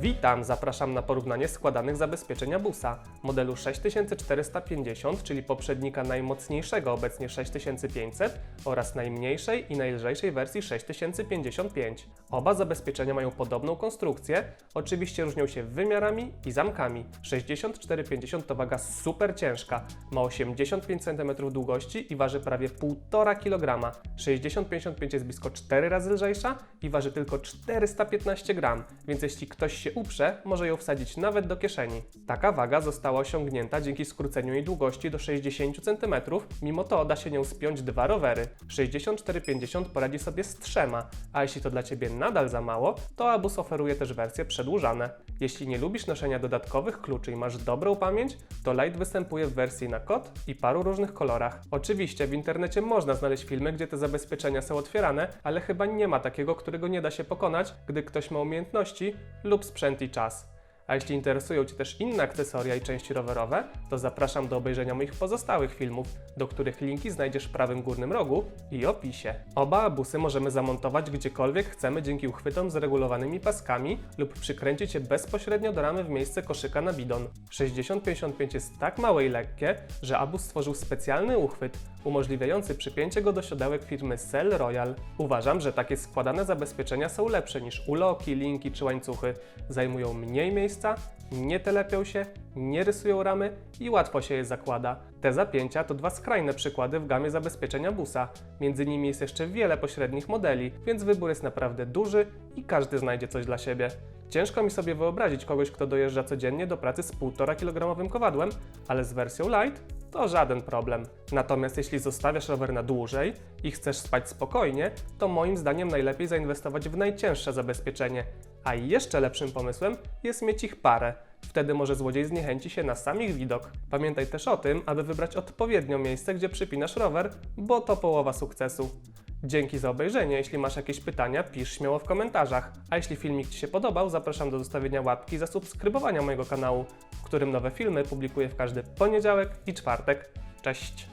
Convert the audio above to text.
Witam, zapraszam na porównanie składanych zabezpieczenia busa modelu 6450, czyli poprzednika najmocniejszego obecnie 6500 oraz najmniejszej i najlżejszej wersji 6055. Oba zabezpieczenia mają podobną konstrukcję, oczywiście różnią się wymiarami i zamkami. 6450 to waga super ciężka, ma 85 cm długości i waży prawie 1,5 kg. 6055 jest blisko 4 razy lżejsza i waży tylko 415 gram, więc jeśli ktoś się uprze, może ją wsadzić nawet do kieszeni. Taka waga została osiągnięta dzięki skróceniu jej długości do 60 cm, mimo to da się nią spiąć dwa rowery. 6450 poradzi sobie z trzema, a jeśli to dla Ciebie nadal za mało, to Abus oferuje też wersje przedłużane. Jeśli nie lubisz noszenia dodatkowych kluczy i masz dobrą pamięć, to Lite występuje w wersji na kod i paru różnych kolorach. Oczywiście w internecie można znaleźć filmy, gdzie te zabezpieczenia są otwierane, ale chyba nie ma takiego, którego nie da się pokonać, gdy ktoś ma umiejętności lub sprzęt i czas. A jeśli interesują Cię też inne akcesoria i części rowerowe, to zapraszam do obejrzenia moich pozostałych filmów, do których linki znajdziesz w prawym górnym rogu i opisie. Oba abusy możemy zamontować gdziekolwiek chcemy dzięki uchwytom z regulowanymi paskami lub przykręcić je bezpośrednio do ramy w miejsce koszyka na bidon. 6055 jest tak małe i lekkie, że abus stworzył specjalny uchwyt umożliwiający przypięcie go do siodełek firmy Cell Royal. Uważam, że takie składane zabezpieczenia są lepsze niż uloki, linki czy łańcuchy. Zajmują mniej miejsca, nie telepią się, nie rysują ramy i łatwo się je zakłada. Te zapięcia to dwa skrajne przykłady w gamie zabezpieczenia busa. Między nimi jest jeszcze wiele pośrednich modeli, więc wybór jest naprawdę duży i każdy znajdzie coś dla siebie. Ciężko mi sobie wyobrazić kogoś, kto dojeżdża codziennie do pracy z 1,5 kg kowadłem, ale z wersją Light to żaden problem. Natomiast jeśli zostawiasz rower na dłużej i chcesz spać spokojnie, to moim zdaniem najlepiej zainwestować w najcięższe zabezpieczenie. A jeszcze lepszym pomysłem jest mieć ich parę. Wtedy może złodziej zniechęci się na sam ich widok. Pamiętaj też o tym, aby wybrać odpowiednio miejsce, gdzie przypinasz rower, bo to połowa sukcesu. Dzięki za obejrzenie. Jeśli masz jakieś pytania, pisz śmiało w komentarzach. A jeśli filmik Ci się podobał, zapraszam do zostawienia łapki i zasubskrybowania mojego kanału, w którym nowe filmy publikuję w każdy poniedziałek i czwartek. Cześć!